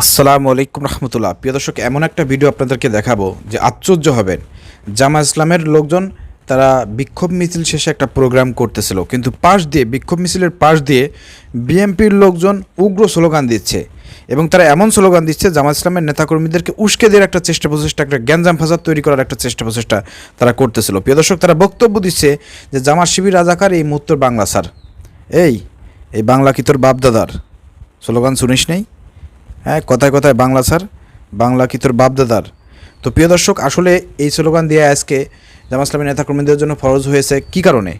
আসসালামু আলাইকুম রহমতুল্লাহ। প্রিয় দর্শক, এমন একটা ভিডিও আপনাদেরকে দেখাবো যে আশ্চর্য হবেন। জামা ইসলামের লোকজন, তারা বিক্ষোভ মিছিল শেষে একটা প্রোগ্রাম করতেছিল। কিন্তু পাশ দিয়ে, বিক্ষোভ মিছিলের পাশ দিয়ে বিএনপির লোকজন উগ্র স্লোগান দিচ্ছে। এবং তারা এমন স্লোগান দিচ্ছে জামা ইসলামের নেতাকর্মীদেরকে উস্কে দেওয়ার একটা চেষ্টা প্রচেষ্টা, একটা গ্যাঞ্জাম ফাসাদ তৈরি করার একটা চেষ্টা প্রচেষ্টা তারা করতেছিল। প্রিয় দর্শক, তারা বক্তব্য দিচ্ছে যে জামা শিবির রাজাকার, এই মুহূর্ত বাংলা স্যার। এই এই বাংলা কি তোর বাপদাদার? স্লোগান শুনিস নেই? হ্যাঁ কথায় কথায় বাংলা স্যার, বাংলা কি তোর বাপদাদার? তো প্রিয় দর্শক, আসলে এই স্লোগান দিয়ে আজকে জামা ইসলামের নেতাকর্মীদের জন্য ফরজ হয়েছে কি কারণে?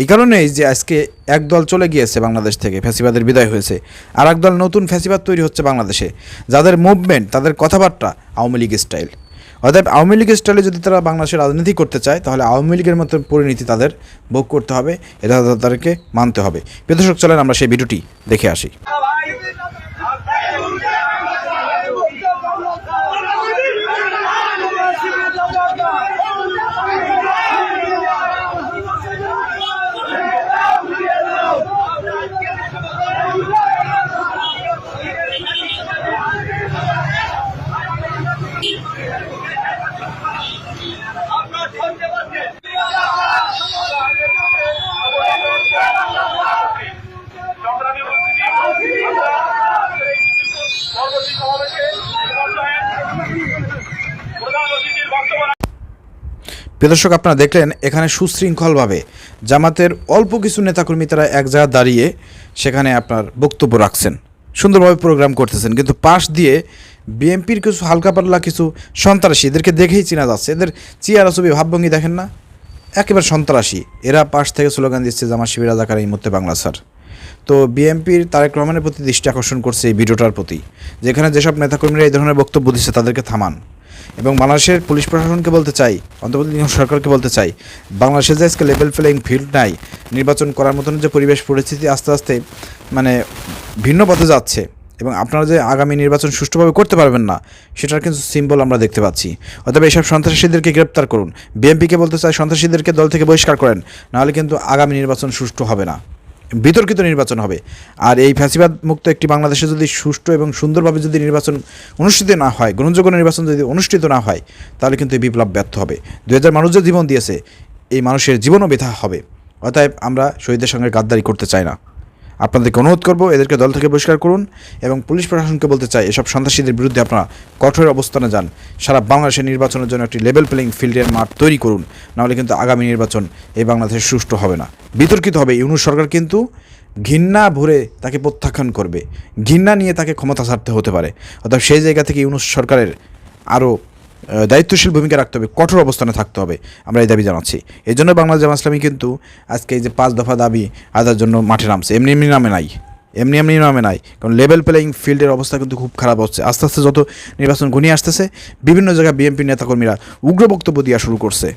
এই কারণেই যে আজকে এক দল চলে গিয়েছে বাংলাদেশ থেকে, ফ্যাসিবাদের বিদায় হয়েছে। আর এক দল নতুন ফ্যাসিবাদ তৈরি হচ্ছে বাংলাদেশে, যাদের মুভমেন্ট তাদের কথাবার্তা আওয়ামী লীগ স্টাইল অর্থাৎ আওয়ামী লীগের স্টাইলে যদি তারা বাংলাদেশের রাজনীতি করতে চায়, তাহলে আওয়ামী লীগের মতো পরিণতি তাদের ভোগ করতে হবে, এটা তাদেরকে মানতে হবে। প্রদর্শক চলেন আমরা সেই ভিডিওটি দেখে আসি। দর্শক, আপনারা দেখলেন এখানে সুশৃঙ্খলভাবে জামাতের অল্প কিছু নেতাকর্মী তারা এক জায়গায় দাঁড়িয়ে সেখানে আপনার বক্তব্য রাখছেন। সুন্দরভাবে প্রোগ্রাম করতেছেন। কিন্তু পাশ দিয়ে বিএনপির কিছু হালকা পাতলা কিছু সন্ত্রাসী, এদেরকে দেখেই চেনা যাচ্ছে। এদের চেয়ারা ছবি ভাবভঙ্গি দেখেন না? একেবারে সন্ত্রাসী। এরা পাশ থেকে স্লোগান দিচ্ছে জামা শিবির রাজাকার এই মুহূর্তে বাংলা, স্যার। তো বিএনপির তারেক রহমানের প্রতি দৃষ্টি আকর্ষণ করছে এই ভিডিওটার প্রতি, যেখানে যেসব নেতাকর্মীরা এই ধরনের বক্তব্য দিচ্ছে তাদেরকে থামান। এবং বাংলাদেশের পুলিশ প্রশাসনকে বলতে চাই, অন্তর্বর্তী সরকারকে বলতে চাই বাংলাদেশে যে আজকে লেভেল প্লেয়িং ফিল্ড নাই, নির্বাচন করার মতন যে পরিবেশ, পরিস্থিতি আস্তে আস্তে মানে ভিন্ন পথে যাচ্ছে এবং আপনারা যে আগামী নির্বাচন সুষ্ঠুভাবে করতে পারবেন না, সেটার কিন্তু সিম্বল আমরা দেখতে পাচ্ছি। অতএব এসব সন্ত্রাসীদেরকে গ্রেপ্তার করুন। বিএনপিকে বলতে চাই সন্ত্রাসীদেরকে দল থেকে বহিষ্কার করেন, নাহলে কিন্তু আগামী নির্বাচন সুষ্ঠু হবে না। বিতর্কিত নির্বাচন হবে। আর এই ফ্যাসিবাদ মুক্ত একটি বাংলাদেশে যদি সুষ্ঠু এবং সুন্দরভাবে যদি নির্বাচন অনুষ্ঠিত না হয়, গ্রহণযোগ্য নির্বাচন যদি অনুষ্ঠিত না হয়, তাহলে কিন্তু এই বিপ্লব ব্যর্থ হবে। দু হাজার মানুষ যে জীবন দিয়েছে, এই মানুষের জীবনও ব্যথা হবে। অতএব আমরা শহীদের সঙ্গে গাদ্দারি করতে চাই না। আপনাদেরকে অনুরোধ করব, এদেরকে দল থেকে বহিষ্কার করুন এবং পুলিশ প্রশাসনকে বলতে চাই, এসব সন্ত্রাসীদের বিরুদ্ধে আপনারা কঠোর অবস্থানে যান। সারা বাংলাদেশের নির্বাচনের জন্য একটি লেভেল প্লেইং ফিল্ডের মাঠ তৈরি করুন, নাহলে কিন্তু আগামী নির্বাচন এই বাংলাদেশে সুষ্ঠু হবে না। বিতর্কিত হবে ইউনুস সরকার কিন্তু ঘৃণা ভরে তাকে প্রত্যাখ্যান করবে, ঘৃণা নিয়ে তাকে ক্ষমতা ছাড়তে হতে পারে। অর্থাৎ সেই জায়গা থেকে ইউনুস সরকারের আরও দায়িত্বশীল ভূমিকা রাখতে হবে, কঠোর অবস্থানে থাকতে হবে, আমরা এই দাবি জানাচ্ছি। এই জন্য বাংলাদেশ জামা ইসলামী কিন্তু আজকে এই যে পাঁচ দফা দাবি আদার জন্য মাঠে নামছে। এমনি এমনি নামে নাই, এমনি এমনি নামে নাই, কারণ লেভেল প্লেয়িং ফিল্ডের অবস্থা কিন্তু খুব খারাপ হচ্ছে। আস্তে আস্তে যত নির্বাচন ঘনিয়ে আসতেছে, বিভিন্ন জায়গায় বিএনপি নেতাকর্মীরা উগ্র বক্তব্য দেওয়া শুরু করছে।